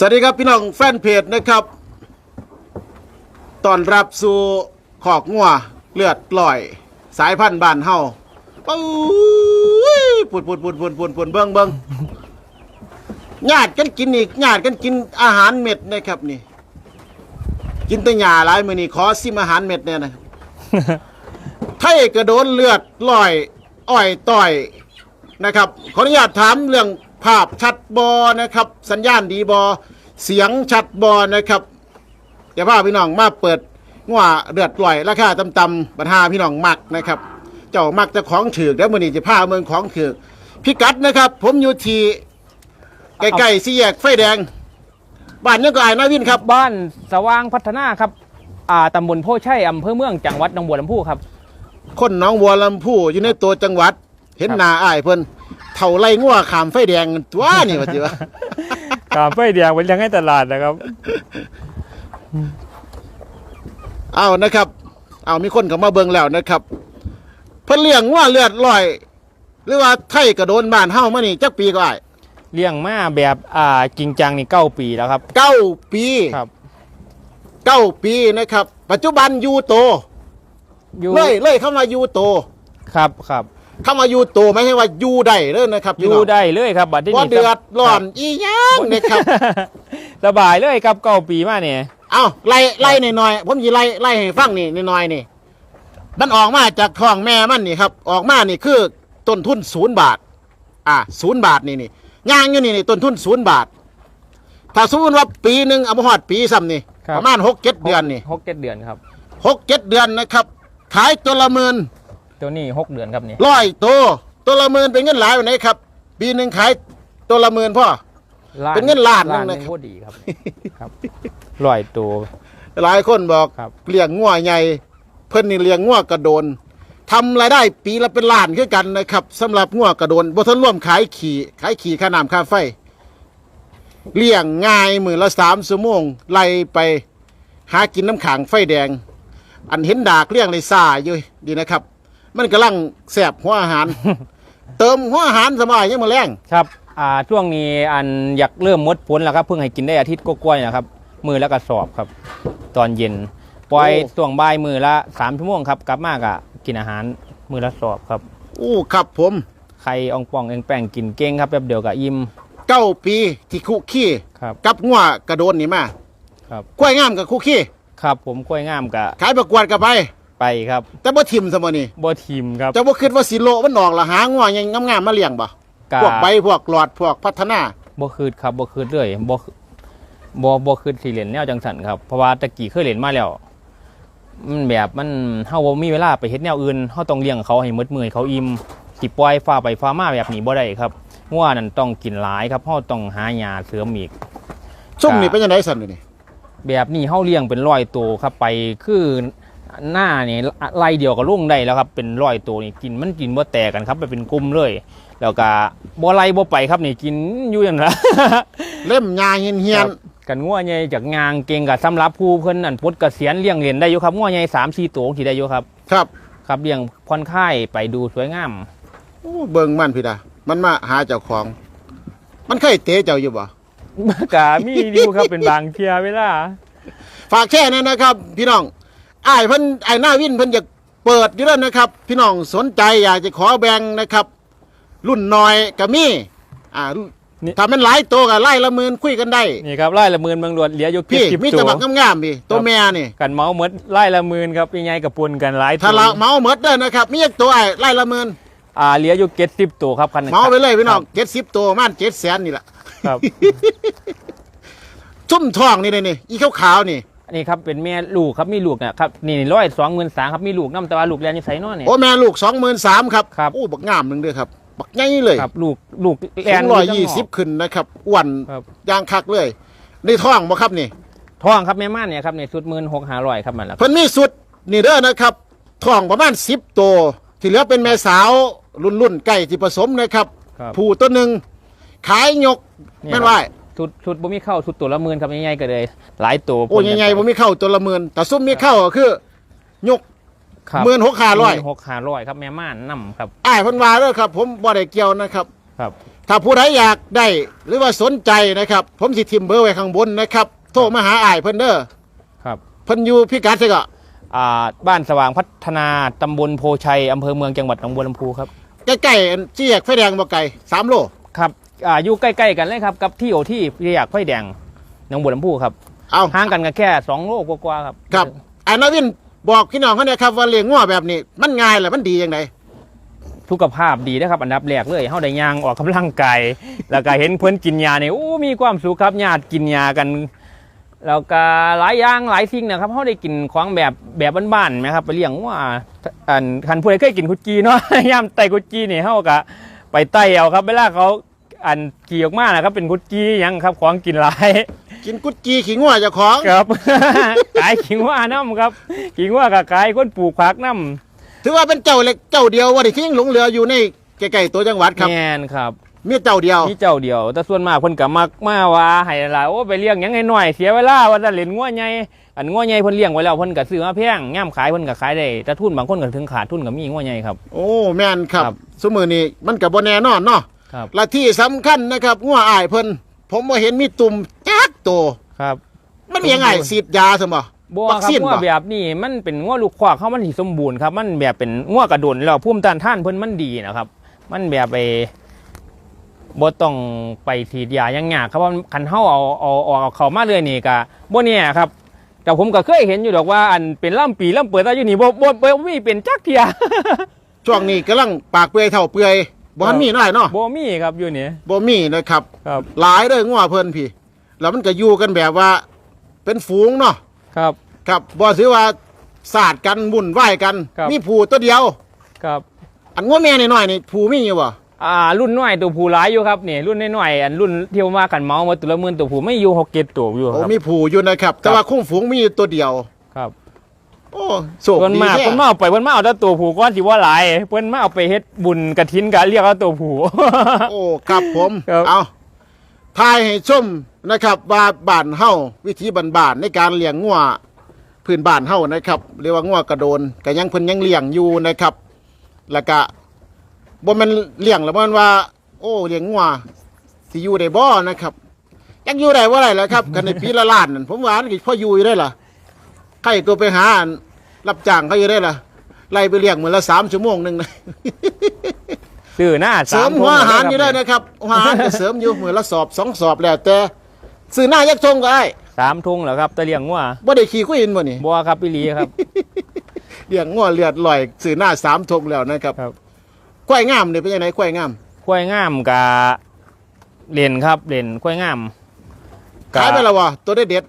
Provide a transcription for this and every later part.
สวัสดีครับพี่น้องแฟนเพจนะครับตอนรับสู่ขอกงัวเลือดลอย สายพันธุ์บ้านเฮาปุ้ยปุดปุดปุดปุดปุดปุดเบิ้งเบิ้งญาติกันกินอีกญาติกันกินอาหารเม็ดนะครับนี่ กินแตัหยาหลายมือนี่ขอซิมอาหารเม็ดเนี่ยนะครับไทยกระโดนเลือดลอย อ้อยต่อยนะครับขออนุญาตถามเรื่อง ภาพชัดบอนะครับ สัญญาณดีบอเสียงชัดบอนะครับเดี๋ยวพาพี่น้องมาเปิดงัวเลือดลอยราคาต่ำๆบรรหาพี่น้องมักนะครับ เจ้ามักจะของถือกแล้วมือนี้จะพาเมืองของถือกพิกัดนะครับ ผมอยู่ที่ใกล้ๆสี่แยกไฟแดง บ้านยังก็อายนาวินครับ บ้านสว่างพัฒนาครับอ่าตำบลโพชัยอำเภอเมืองจังหวัดหนองบัวลำพูครับ คนหน้องบัวลำพูอยู่ในตัวจังหวัด เห็นครับหน้าอ้ายเพิ่น เท่าไรงัวขามไฟแดงตัวนี่ว่าจิวะกาไฟเดียงเป็นยังให้ตลาดนะครับ เอานะครับ เอามีคนเข้ามาเบิ่งแล้วนะครับเพิ่นเลี้ยงงัวเลือดลอย หรือว่าไทยกระโดนบ้านเฮามานี่จักปีก็อ้ายเลี้ยงมาแบบอ่าจริงจังนี่เก้าปีแล้วครับเก้าปีครับเก้าปีนะครับ ปัจจุบันอยู่โตอยู่เลยเลยเข้ามาอยู่โตครับครับ เข้ามาอยู่โตไม่ใช่ว่าอยู่ได้เด้อนะครับอพี่ยู่น้องได้เลยครับบัดนี้บ่เดือดร้อนอีหยังนะครับ สบายเลยครับเก้าปีมาเนี่ย เอาไล่ไล่หน่อยๆผมจะไล่ไล่ให้ฟังนี่หน่อยๆนี่ มันออกมาจากท้องแม่มันนี่ครับ ออกมานี่คือต้นทุนศูนย์บาท อ่าศูนย์บาทนี่นี่ย่างอยู่นี่นี่ต้นทุนศูนย์บาท ถ้าสมมติว่าปีหนึ่งเอามาหอดปีซ้ำนี่ประมาณหกเจ็ดเดือนนี่หกเจ็ดเดือนครับ หกเจ็ดเดือนนะครับ ขายตัวละหมื่น ตัวนี้หกเดือนครับนี่ร้อยตัวตัวละหมื่นเป็นเงินหลายวันไหนครับ ปีหนึ่งขายตัวละหมื่นพ่อเป็นเงินล้านหนึ่งหนะครับโคตรดีครับครับร้อยตัว หลายคนบอกครับ เลี้ยงงัวใหญ่เพิ่นนี่เลี้ยงงัวกระโดนทำรายได้ปีละเป็นล้านคือกันนะครับสำหรับงัวกระโดนบ่ทันร่วมขายขี่ขายขี่ค่าน้ำค่าไฟ เลี้ยงง่ายมือละสามชั่วโมงไล่ไปหากินน้ำขังไฟแดง อันเห็นดากเลี้ยงเลยซ่าอยู่ดีนะครับ มันกำลังแสบหัวอาหาร เติมหัวอาหารสบายยังมาแรงครับอ่าช่วงนี้อันอยากเริ่มหมดผลแล้วครับเพิ่งให้กินได้อาทิตย์กล้วยๆนะครับ มือแล้วก็สอบครับ ตอนเย็น ปล่อยช่วงบ่ายมือละสามชั่วโมงครับกลับมากะกินอาหารมือละสอบครับอู้ครับผมไข่อองปองเองแป้งกินเก่งครับแป๊บเดียวกับอิ่มเก้าปีที่คุกขี้ครับ กับงัวกระโดนนี่มาครับกล้วยงามกับคุกขี้ครับ ผมกล้วยงามกะขายประกวดกันไป ไปครับแต่บ่ทิมซะบ่นี่บ่ทีมครับแต่บ่คิดว่าสิโลมันออกละหางัวยังงามๆมาเลี้ยงบ่กะพวกใบพวกหลอดพวกพัฒนาบ่คืดครับบ่คืดเลยบ่บ่บ่คืดสิเล่นแนวจังสันครับเพราะว่าตะกี้เคยเล่นมาแล้วมันแบบมันเฮาบ่มีเวลาไปเฮ็ดแนวอื่นเฮาต้องเลี้ยงเขาให้หมดมื้อให้เขาอิ่มสิปล่อยฟ้าไปฟ้ามาแบบนี้บ่ได้ครับงัวนั่นต้องกินหลายครับเฮาต้องหาหญ้าเสริมอีกซุ่มนี่เป็นจังไดสั่นนี่แบบนี้เฮาเลี้ยงเป็นร้อยตัวครับไปคือ หน้านี่ไล่เดียวก็ลุ่งได้แล้วครับเป็นร้อยตัวนี่กินมันกินบ่แตกกันครับไปเป็นกลุ่มเลย แล้วก็บ่ไล่บ่ไปครับนี่กินอยู่อย่างนั้นเล่มยาเฮียนกันงัวใหญ่จากงางเก่งกับสำหรับผู้เพิ่นนั่นพุทธเกษียณเลี้ยงเรียนได้อยู่ครับงัวใหญ่สามสี่ตัวที่ได้อยู่ครับๆครับ ครับเลี้ยงผ่อนคลายไปดูสวยงามโอ้เบิ่งมันพี่ดามันมาหาเจ้าของ มันเคยเตะเจ้าอยู่บ่กามีดิวครับเป็นบางเทียเวลาฝากแค่นั้นนะครับ พี่น้อง อ้ายเพิ่นอ้ายหน้าวินเพิ่นอยากเปิดอยู่แล้วนะครับ พี่น้องสนใจอยากจะขอแบ่งนะครับ รุ่นน้อยก็มีอ่าถ้ามันหลายตัวก็ไล่ละหมื่นคุยกันได้ นี่ครับไล่ละหมื่นเมืองหลวดเหลืออยู่พี่สิบมีตัแตะวบักงามๆพี่ตัวแม่นี่ กันเมาหมดไล่ละหมื่นครับยังไงกับปนกันหลายตัวถ้าเราเมาหมดเด้อนะครับ มีอีกตัวไอ้ไล่ละหมื่นอ่าเหลืออยู่เจ็ดสิบตัวครับคันเมาไปเลยพี่น้องเจ็ดสิบตัวประมันเจ็ดแสนนี่แหละครับ ชุ่มทองนี่เลยนี่อีขาวขาวๆนี่ อันนี้ครับเป็นแม่ลูกครับมีลูกนะครับนี่ร้อยสองหมื่นสามครับมีลูกน้ำแต่ว่าลูกเรียนอยู่ไสเนอนเนี่ย โอ้แม่ลูกสองหมื่นสามครับครับ โอ้บักงามหนึ่งเด้อครับบักใหญ่เลยครับลูกลูกสูงร้อยยี่สิบขึ้นนะครับอ้วนครับย่างคักเลยในท้องบ่ครับนี่ ท้องครับแม่ม่านเนี่ยครับในสุดหมื่นหกห้าร้อยครับมันละครับเพิ่นมีสุดนี่เด้อนะครับท้องประมาณสิบตัวที่เหลือเป็นแม่สาวรุ่นรุ่นๆใกล้ที่ผสมนะครับ ครับ ผู้ตัวหนึ่งขายยกเนี่ยแม่นว่า ชุดชุดบ่มีเข้าชุดตัวละหมื่นครับใหญ่ๆก็เลย หลายตัวโอ้ยังไงผมมีเข้าตัวละหมื่นแต่ซุ่มมีเข้าก็คือยกครับหมื่นหกห้าร้อยหกห้าร้อยครับแม่ม่านนํครับอ้ายเพันวาเด้อครับ ผมบ่ได้เกี่ยวนะครับครับ ถ้าผู้ใดอยากได้หรือว่าสนใจนะครับ ผมสิทิมเบอร์ไว้ข้างบนนะครับโทรมาหาอ้ายเพิ่นเด้อครับเพิ่นอยู่พิกัดใช่ก็อ่าบ้านสว่างพัฒนาตำบลโพชัยอำเภอเมืองจังหวัดหนองบัวลำพูครับใกล้ๆอันที่แยกไฟแดงบ่ไกลสามโลครับ อ่าอยู่ใกล้ๆกันเลยครับกับที่โอที่พิยากไฟแดงหนองบัวลำพูครับเอาห่างกันกันแค่2โลกว่าๆครับครับอันนาวินบอกพี่น้องเขาเนี่ยครับว่าเลี้ยงงัวแบบนี้ มันง่ายแหละมันดียังไงสุขภาพดีนะครับอันดับแรกเลยเฮาได้ย่างออกกำลังกายแล้วก็เห็นเพิ่นกินยาเนี่ยโอ้มีความสุขครับญาติกินยากันแล้วก็หลายอย่างหลายสิ่งนะครับเขาได้กินของแบบแบบบ้านๆไหมครับ ไปเลี้ยงว่าอันคันผู้ใดเคยกินคุกจีเนาะย่ามไตคุกจีนี่เขาก็ไปไต่เอาครับเวลาเขา อันกี่ออกมานะครับเป็นคุกจีหยังครับของกินหลายกินกุดจีขี่งัวเจ้าของ ครับ ขายขิงว่าน้ำครับขิงว่ากับขายคนปลูกผักน้ำถือว่าเป็นเจ้าเล็กเจ้าเดียวว่าที่ยังหลงเหลืออยู่ในใกล้ๆตัวจังหวัดครับแม่นครับมีเจ้าเดียว มีเจ้าเดียว แต่ส่วนมากเพิ่นก็มักมาว่าให้หลายโอ้ไปเลี้ยงหยังให้หน่อยเสียเวลาว่าจะเล่นงัวใหญ่อันงัวใหญ่เพิ่นเลี้ยงไว้แล้วเพิ่นก็ซื้อมาแพงย่ามขายเพิ่นก็ขายได้แต่ทุนบางคนก็ถึงขาดทุนก็มีงัวใหญ่ครับ โอ้แม่นครับครับ สมือนี้มันกับบ่แน่นอนเนาะ ครับและที่สำคัญนะครับงัวอ้ายเพิ่นผมบ่เห็นมีตุ่มจักโตวครับ มันมียังไงฉีดยาซั่นบ่บัววัคครับซีนงัวบ่แบบนี้มันเป็นงัวลูกควากเขามันสิสมบูรณ์ครับ มันแบบเป็นงัวกระโดนแล้วภูมิต้านทานเพิ่นมันดีนะครับ มันแบบไปบ่ต้องไปฉีดยาอยังยากครับว่าคันเฮาเอาเอาเอาเอาเข้ามาเลยนี่ก็บ่เนี่ยครับแต่ผมก็เคยเห็นอยู่ดอกว่าอันเป็นล่ำปีล่ำเปิดอายุนี่บ่บ่บ่มีเป็นจักเทียช่วงนี้กำลังปากเปื่อยเท่าเปื่อย บ่ทันมีน้อยเนาะบ่มีครับอยู่นี่บ่มีนะครับ ครับหลายเด้องัวเพิ่นพี่ แล้วมันก็อยู่กันแบบว่า เป็นฝูงเนาะครับ ครับบ่ถือว่าศาสตร์กันวุ่นวายกัน ครับ มีผู้ตัวเดียว ครับ อันงัวแม่น้อยๆนี่ผู้มีอยู่บ่อ่ารุ่นน้อยตัวผู้หลายอยู่ครับนี่รุ่นน้อยๆอันรุ่นเที่ยวมากันเมามาตัวละหมื่นตัวผู้ไม่อยู่หกเจ็ดตัวอยู่คโอ้รับ มีผู้อยู่นะครับ แต่ว่าคุ้มฝูงมีอยู่ตัวเดียวครับ โอ้โชคเพิ่นดีมาแท้เพิ่นมาเอาไปเพิ่นมาเอาแต่ตัวผู้ก้อนสิว่าหลายเพิ่นมาเอาไปเฮ็ดบุญกฐินก็เรียกว่าตัวผู้โอ้ครับผมครับ เอาทายให้ชมนะครับ ว่าบ้านเฮาวิธีบ้านๆในการเลี้ยงงัวพื้นบ้านเฮานะครับเรียกว่างัวกระโดนก็ยังเพิ่นยังเลี้ยงอยู่นะครับ แล้วก็บ่แม่นเลี้ยงแล้วมันว่า โอ้เลี้ยงงัวสิอยู่ได้บ่นะครับ ยังอยู่ได้บ่ได้แล้วครับกันในปีละล้านนั่นผมว่ามันก็พออยู่อยู่ได้ล่ะ ใครตัวไปหาอันรับจ้างเขาอยู่ได้ล่ะไล่ไปเลี้ยงมื้อละ3ชั่วโมงหนึงนะซื้อหน้าเสริมหัวอาหารอยู่ได้นะครับหัวอาหารก็เสริมอยู่มือละสอบสองสอบแล้วแต่ซื้อหน้ายักษ์ทงก็ได้สามทุ่งแล้วครับแตะเลี้ยงงัวบ่ได้ขี่กุ้ยอินบ่นี่บัวครับพี่ลีครับเลี้ยงงัวเลือดลอยซื้อหน้าสามทงแล้วนะครับครับควายงามนี่เป็นยังไงควายงามกล้วยงามกะเล่นครับเล่นกล้วยงามกะขายไปแล้ววะตัวได้เด็ด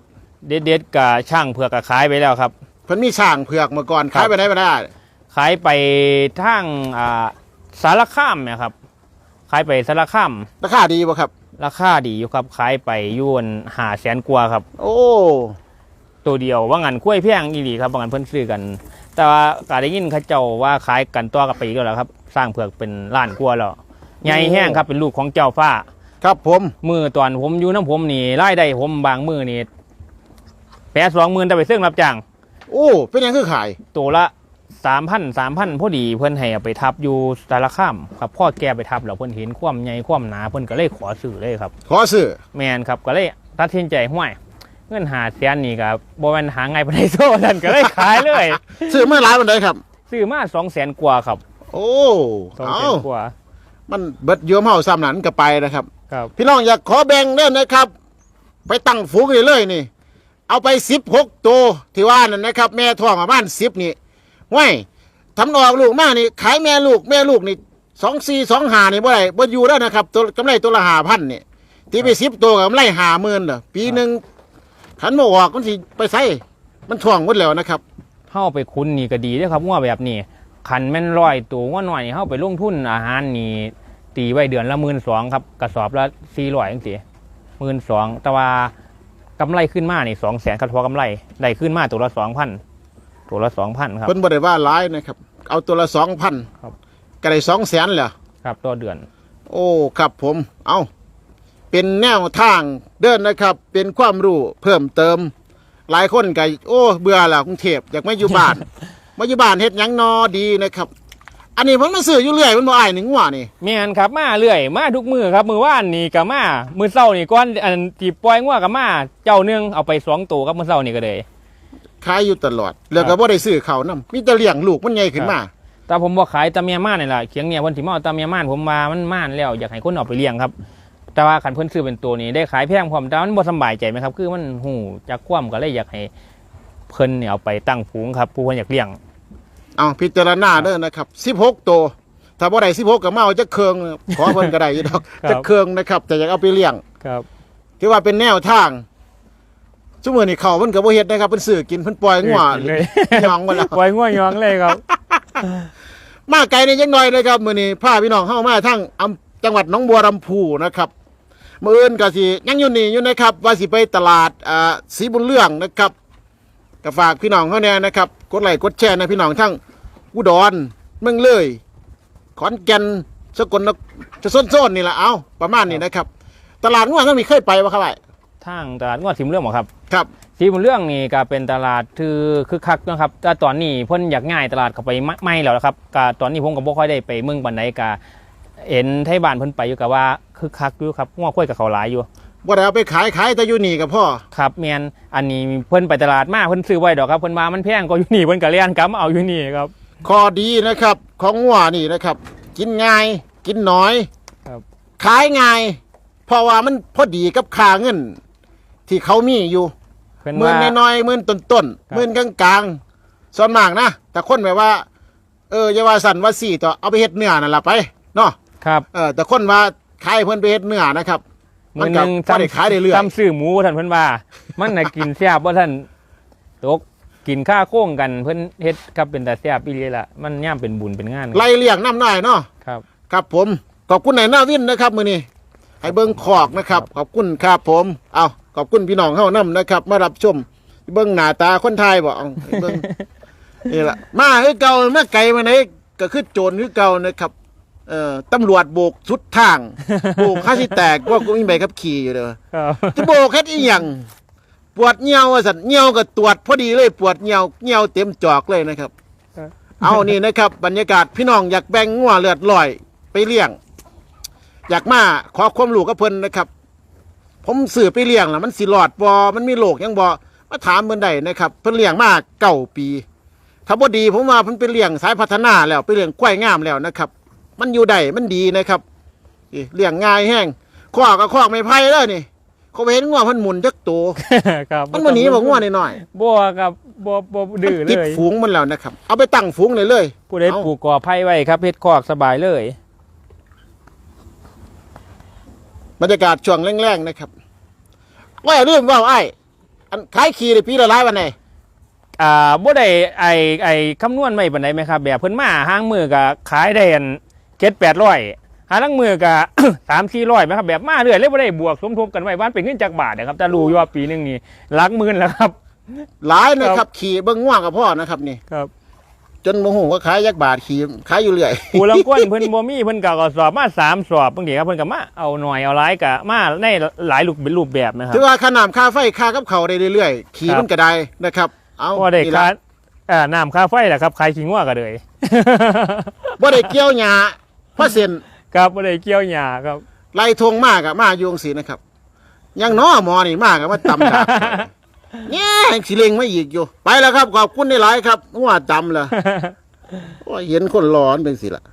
เด็ดเด็ดๆกะช่างเผือกกะขายไปแล้วครับ เพิ่นมีช่างเผือกมาก่อนครับขายไปไหนไม่ได้ขายไปทางอ่าสารคามเนะครับ ขายไปสารคามราคาดีบ่ครับ ราคาดีอยู่ครับ ขายไปอยวนหาแสนกว่าครับ โอ้ ตัวเดียวว่างันกล้วยแพงอีหลีครับว่างันเพิ่นซื้อกัน แต่ว่าก็ได้ยินเขาเจ้าว่าขายกันตัวกับปีก็แล้วครับ สร้างเผือกเป็นล้านกว่าแล้วใหญ่แห้งครับเป็นลูกของเจ้าฟ้า ครับผมมือตอนผมอยู่น้ำผมนี่รายได้ผมบางมือนี่ แปดสองหมื่นแต่ไปซื้อรับจ้างโอ้เป็นยังคือขาย ตัวละสามพันสามพันพอดีเพิ่นให้เอาไปทับอยู่สารคามครับพ่อแกไปทับแล้วเพิ่นเห็นความใหญ่ความหนาเพิ่นก็เลยขอซื้อเลยครับ ขอซื้อแมนครับก็เลยตัดสินใจห้วยเงินหาแสนนี่ครับบ่แม่นหาไงไปได้โซ่นั่นก็เลยขายเลยซื้อเมื่อหลายวันใดครับ ซื้อมาสองแสนกว่าครับโอ้สองเอาแสนกว่ามันเบิดเยอะเฮาซ้ำนั้นก็ไปนะครับ ครับ พี่น้องอยากขอแบ่งเด้อนะครับ ไปตั้งฝูงเลยเลยนี่ เอาไปสิบหกตัวที่ว่านั่นนะครับ แม่ท้องประมาณสิบนี่ห้วยทำออกลูกมานี่ขายแม่ลูกแม่ลูกนี่สองสี่สองหานี่บ่ได้บ่อยู่แล้วนะครับตัวกำไรตัวละหาพันนี่ที่ไปสิบตัวกำไรหาหมื่นเหรอปีหนึ่งขันบ่ออกมันสิไปใส่มันท่วงหมดแล้วนะครับเฮาไปคุ้นนี่ก็ดีเด้อครับว่าแบบนี้คันแม่นร้อยตัวว่าหน่อยเฮาไปลงทุนอาหารนี่ตีไว้เดือนละหมื่นสองครับกระสอบละสี่ร้อยจังซี่หมื่นสองแต่ว่า กำไรขึ้นมานี่สองแสนครับพอกำไรได้ขึ้นมาตัวละสองพันตัวละสองพันครับเพิ่นบ่ได้ว่าร้ายนะครับ เอาตัวละสองพันครับก็ได้สองแสนเหรอครับต่อเดือน โอ้ครับผม เอาเป็นแนวทางเดินนะครับ เป็นความรู้เพิ่มเติม หลายคนก็โอ้ เบื่อแล้วกรุงเทพอยากมาอยู่บ้าน มาอยู่บ้านเฮ็ดหยังนอดีนะครับ อันนี้มันมาซื้ออยู่เรื่อยมันบ่อ้ายหนึ่งหัวนี่แม่นครับมาเรื่อยมาทุกมือครับมือว่านนี่ก็มามือเศร้านี่ก้อนอันที่ปล่อยงัวก็มาเจ้าหนึงเอาไปสองตัวครับมือเศร้านี่ก็เลย ขายอยู่ตลอด แล้วก็บ่ได้ซื้อเขาวนำมีแต่เลี้ยงลูกมันใหญ่ขึ้นมา แต่ผมบ่ขายตาเมียม่านนี่ล่ะเคียงเนี่ยเพิ่นสิมาเอาตาเมียม่านผมมามันม่านแล้วอยากให้คนเอาไปเลี้ยงครับ แต่ว่าคันเพิ่นซื้อเป็นตัวนี้ได้ขายแพงพร้อมแต่ว่ามันบ่สำบายใจไหมครับ คือมันหูจักความก็เลยอยากให้เพิ่นเนี่ยเอาไปตั้งฝูงครับผู้เพิ่นอยากเลี้ยง เอาพิจารณาเด้อนะครับ16ตัวถ้าบ่ได้16ก็มาเอาจักเครื่องขอเพิ่นก็ได้อยู่ดอกครับจักเครื่องนะครับแต่อยากเอาไปเลี้ยงครับถือว่าเป็นแนวทางซุมื้อนี้เขาเพิ่นก็บ่เฮ็ดนะครับเพิ่นซื้อกินเพิ่นปล่อยงัวเลยยองไว้แล้วปล่อยงัวยองเลยครับ มาไกลนี่ยังน้อยนะครับมื้อนี้พาพี่น้องเข้ามาทั้งอำจังหวัดหนองบัวลำพูนะครับมื้ออื่นก็สิยังอยู่นี่อยู่นะครับ ว่าสิไปตลาดอ่าสีบุญเรื่องนะครับ ก็ฝากพี่น้องเขาแน่นะครับกดไลค์กดแชร์นะพี่น้องทั้งอุดรเมืองเลย ขอนแก่นสกลนครจะส้นๆนี่แหละเอาประมาณนี้นะครับ ตลาดง่วงท่านมีเคยไปปะครับไอ้ทางตลาดงวดทิมเรื่องบ่ครับครับที่บนเรื่องนี่ก็เป็นตลาดคือคึกคักนะครับแต่ตอนนี้เพิ่นอยากง่ายตลาดเข้าไปไม่ไม่แล้วนะครับก็ตอนนี้ผมก็บ่ค่อยได้ไปเมืองบันไดก็เห็นไทบ้านเพิ่นไปอยู่กับว่าคึกคักอยู่ครับง้อค่อยกับเขาหลายอยู่ ว่าได้เอาไปขายขายแต่อยู่นี่กับพ่อ ครับแมนอันนี้เพิ่นไปตลาดมาเพิ่นซื้อไว้ดอกครับเพิ่นมามันแพงก็อยู่นี่เพิ่นก็เลียนกลับมาเอาอยู่นี่ครับ ข้อดีนะครับ ของงัวนี่นะครับ กินง่าย กินน้อยครับ ขายง่าย เพราะว่ามันพอดีกับค่าเงิน ที่เขามีอยู่เพิ่นหมื่ว่านน้อยๆหมื่นต้นครับๆหมื่นกลางๆส่วนมากนะแต่คนแบบว่า เอออย่าว่าสั่นว่าสี่ต่อเอาไปเฮ็ดเนื้อนั่นล่ะไปเนาะ ครับ เออแต่คนว่าขายเพิ่นไปเฮ็ดเนื้อนะครับ มื้อหนึงมันก็บ่ได้ขายได้เรื่อยซ้ำซื้อหมูว่าท่านเพิ่นว่า มันน่ะกินแซ่บว่าท่านตกกินข้าโค้งกันเพิ่นเฮ็ดครับเป็นแต่แซ่บอีหลีล่ะมันย่ามเป็นบุญเป็นงานไล่เลี้ยงน้ำหน่อยเนาะครับ ครับผมขอบคุณนายหน้าวินนะครับมือนี้ให้เบิ้งขอกนะครับ ขอบคุณครับผม เอาขอบคุณพี่น้องเฮานํนะครับ มารับชม เบิ้งหน้าตาคนไทยบ่เอาให้เบิ้งนี่ละมาคือเก่าเมื่อไกลมาไหนก็คือโจรคือเก่านะครับ เอ่อตำรวจโบกสุดทางโบกค่าที่แตกว่ากูมีใบขับขี่อยู่เด้อครับจะโบกแค่อีหยังปวดเหี่ยวว่าสันเหี่ยวก็ตรวจพอดีเลยปวดเหี่ยวเหี่ยวเต็มจอกเลยนะครับครับ เอานี่นะครับ บรรยากาศพี่น้องอยากแบ่งงัวเลือดลอยไปเลี้ยง อยากมาขอความรู้กับเพิ่นนะครับ ผมสื่อไปเลี้ยงแล้วมันสิรอดบอมันมีโรคหยังบอมาถามเพิ่นได้นะครับ เพิ่นเลี้ยงมาเก้าปี ถ้าบ่ดีผมว่าเพิ่นเป็นเลี้ยงสายพัฒนาแล้วไปเลี้ยงกล้วยงามแล้วนะครับ มันอยู่ได้มันดีนะครับนี่เลี้ยงง่ายแห้งคอกก็คอกไม่ไผ่แล้วนี่เขาไปเห็นงัวเพิ่นหมุนจักตัวครับมันบ่หนีบ่งัวน้อยบ่ครับบ่บ่ดื้อๆเลติดยฝูงมันแล้วนะครับ เอาไปตั้งฝูงเลยเลยผู้ใดเอ้าปลูกกอไผ่ไว้ครับเฮ็ดคอกสบายเลยบรรยากาศช่วงแรงๆนะครับว่าอย่าลืมว่าไอ้อันขายขี่ได้ปีละหลายวันไหนอ่าบ่ได้ไอ้ไอ้คำนวณไว้ปานใดไหมครับ แบบเพิ่นมาห้างมือก็ขายได้อัน 7-800หาลังมือก็3-400ไหมครับแบบมาเรื่อยเลยบ่ได้บวกสมทบกันไว้บ้านเป็นเงินจากบาทนะครับแต่รู้อยู่ว่าปีหนึงนี่หลักหมื่นแล้วครับหลายนะครับ ขี่เบิ้งง่วงกับพ่อนะครับนี่ครับ จนโมโหว่าขายยักบาทขี่ขายอยู่เรื่อยผู้ลังก้นเพิ่นบ่มีเพิ่นก็ก็สอบมาสามสอบบางทีครับเพิ่นก็มาเอาหน่อยเอาหลายก็มาในหลายรูปเป็นรูปแบบนะครับถือว่าค่าน้ำค่าไฟค่ากับเขาวได้เรื่อยๆขี่ครับมันก็ได้นะครับ เอาพอได้นี่ค่าละอ่าน้ำค่าไฟแหละครับขายขิงว่าก็เลยบ่ได้เกี่ยวหญ้า เพราะเส้นครับบ่ได้เกี่ยวหญ้าครับไล่ทงมากอะมาอยู่จังสีนะครับยังน้อหมอนี่มากอะมาตำดาบเนี่ยสิเลงมาอีกอยู่ ไปแล้วครับ ขอบคุณได้หลายครับว่าจำเลยโอ้ยเห็นคนร้อนเป็นสิละ